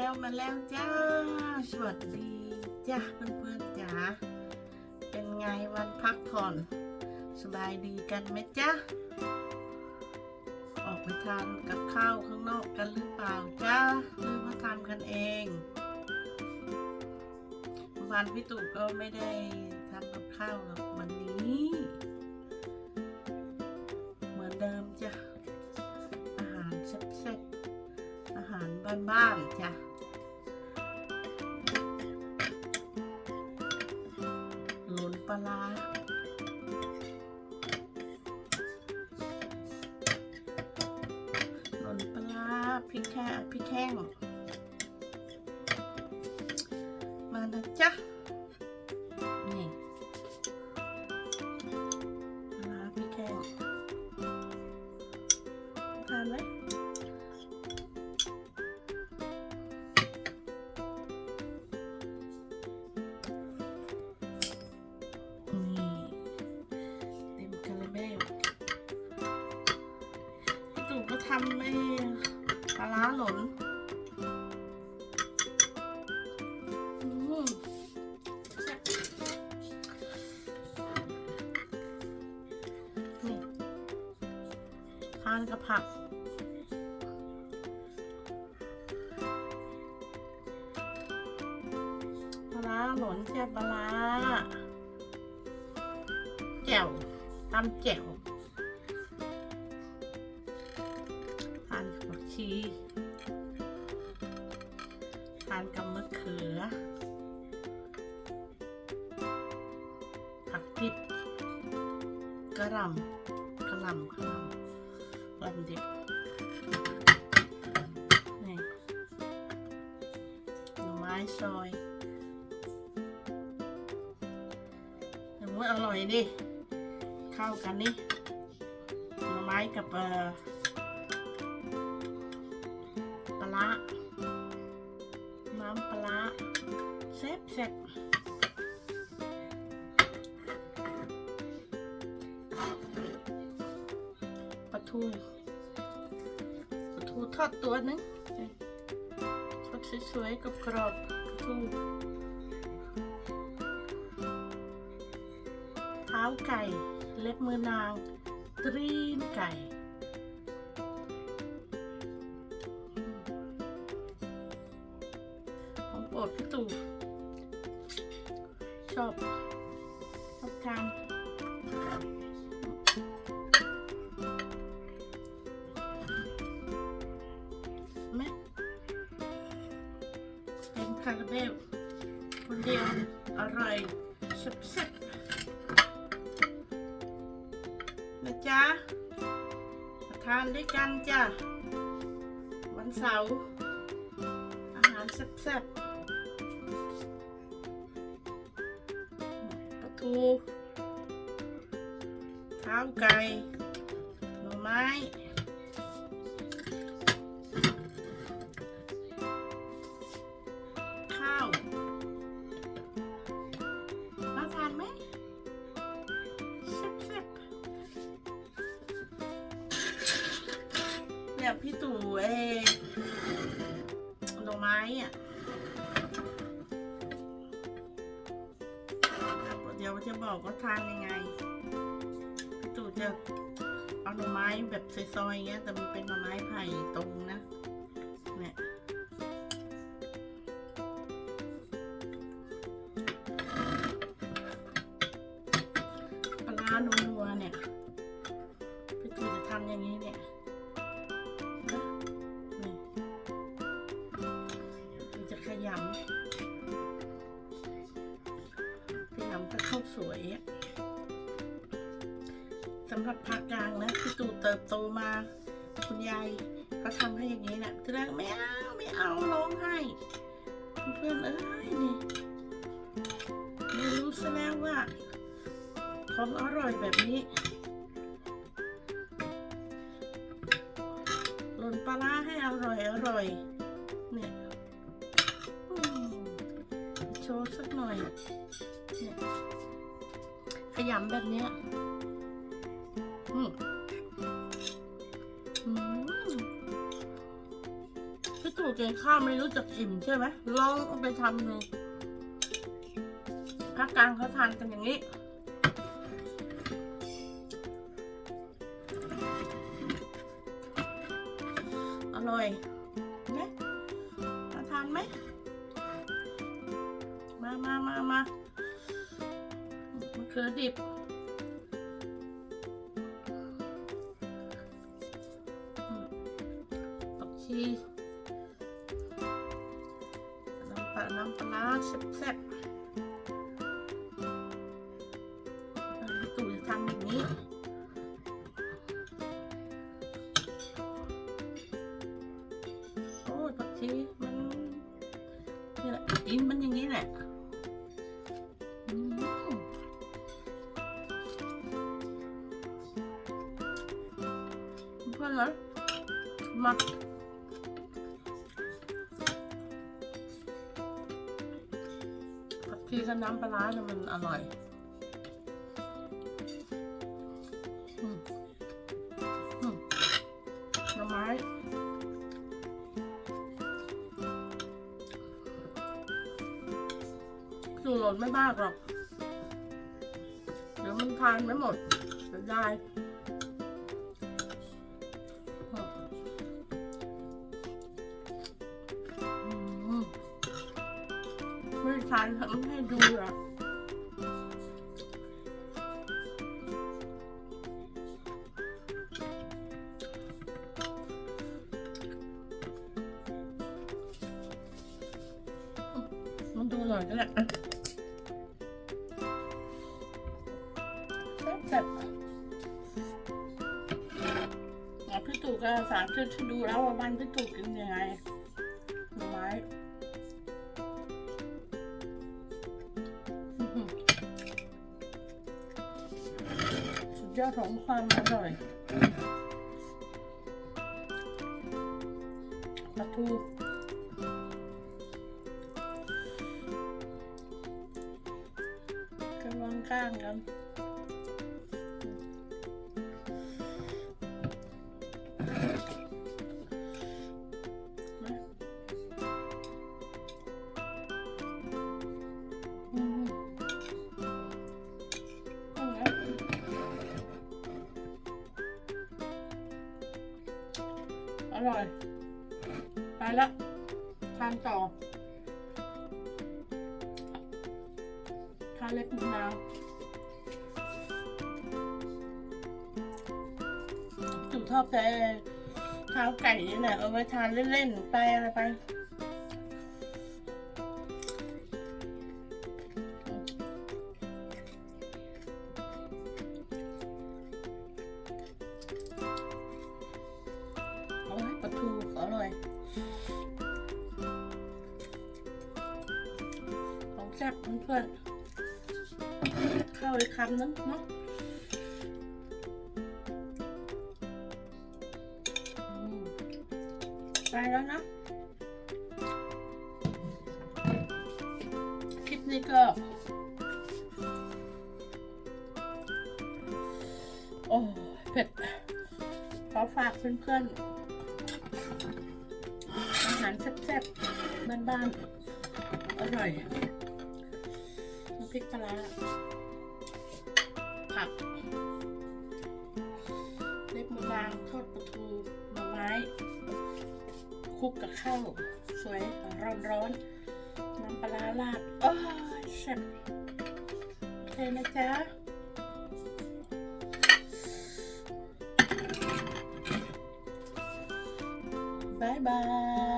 แล้วมาแล้วจ้า สวัสดีจ้าเพื่อนๆจ๋า เป็นไงวันพักผ่อน สบายดีกันไหมจ๊ะออกไปทานกับข้าวข้างนอกกันหรือเปล่าจ้าหรือว่าทำกันเองวันพี่ตู่ก็ไม่ได้ทำกับข้าวหรอกวันนี้ เหมือนเดิมจ้ะอาหารแซ่บๆอาหารบ้านๆจ้ะ ปลาร้าหลุนปลาร้าพริกแค่พริกแห้งำไอ้ปลาร้าหล่นนี่ทานกับผักปลาร้าหล่นแซ่ปลาร้าแจ่วตำแจ่ว ชีทานกับมะเขือ ผักดิบกระหล่ำกระหล่ำกระหล่ำกระหล่ำดิบนี่หน่อไม้ซอยแต่ว่าอร่อยดิ เข้ากันนี่หน่อไม้กับเอ่อ แซ่บแซ่บปลาทูปลาทูทอดตัวหนึงทอดสวยๆกับกรอบปลาทูเท้าไก่ เล็บมือนาง ตรีนไก่ คาราเบลคนเดียวอร่อยแซ่บๆนะจ๊ะทานด้วยกันจ้ะ วันเสาร์อาหารแซ่บๆปลาทูเท้าไก่หน่อไม้ อะเดี๋ยวจะบอกว่าทานยังไงจูดจะเอาหน่อไม้แบบซอยๆอย่างเงี้ยแต่มันเป็นหน่อไม้ไผ่ตรงนะ สำหรับภาคกลางนะพี่ตู่เติบโตมา คุณยายเขาทำให้อย่างนี้แหละทีแรกไม่เอาไม่เอาร้องไห้เพื่อนเอ้ยนี่ไม่รู้ซะแล้วว่าของอร่อยแบบนี้หล่นปลาร้าให้อร่อยอร่อยเนี่ยโชว์สักหน่อย ยำแบบเนี้ยพี่ตู่กินข้าวไม่รู้จักอิ่มใช่ไหมลองเอาไปทำดูภาคกลางเขาทานกันอย่างนี้อร่อยเนี่ยมาทานไหม มามามามา มะเขือดิบ ผักชีน้ำปลาน้ำปลาแซ่บๆ เพื่อนเหรอมาผัดชีกับน้ำปลาร้าเนี่ยมันอร่อยหน่อไม้สูหล่นไม่มากหรอก เดี๋ยวมันทานไม่หมดเสียดาย ทานทำให้ดูอะมันดูหน่อยก็ได้อะแซ่บๆอะพี่ตู่ก็สาธิตให้ดูแล้วว่าบ้านพี่ตู่กินยังไง ยอดของความอร่อยปลาทูกำลังข้างกัน ร่อย ไปละทานต่อทานเล็กมะนาวจุดชอบแต่เท้าไก่นี่แหละเอาไว้ทานเล่นๆ ไปอะไรไป พื่อนเข้าวอีกคำนึงเนาะอืมไปแล้วนะ คลิปนี้ก็โอ้เผ็ดขอฝากเพื่อนๆอาหารแซ่บๆบ้านๆอร่อยำพริกปลาร้าผักเล็บมือบางทอดปลาทูหน่อไม้คลุกกับข้าวสวยร้อนๆน้ำปลาร้าราดโอ้ยแซ่บโอเคนะจ๊ะบายบาย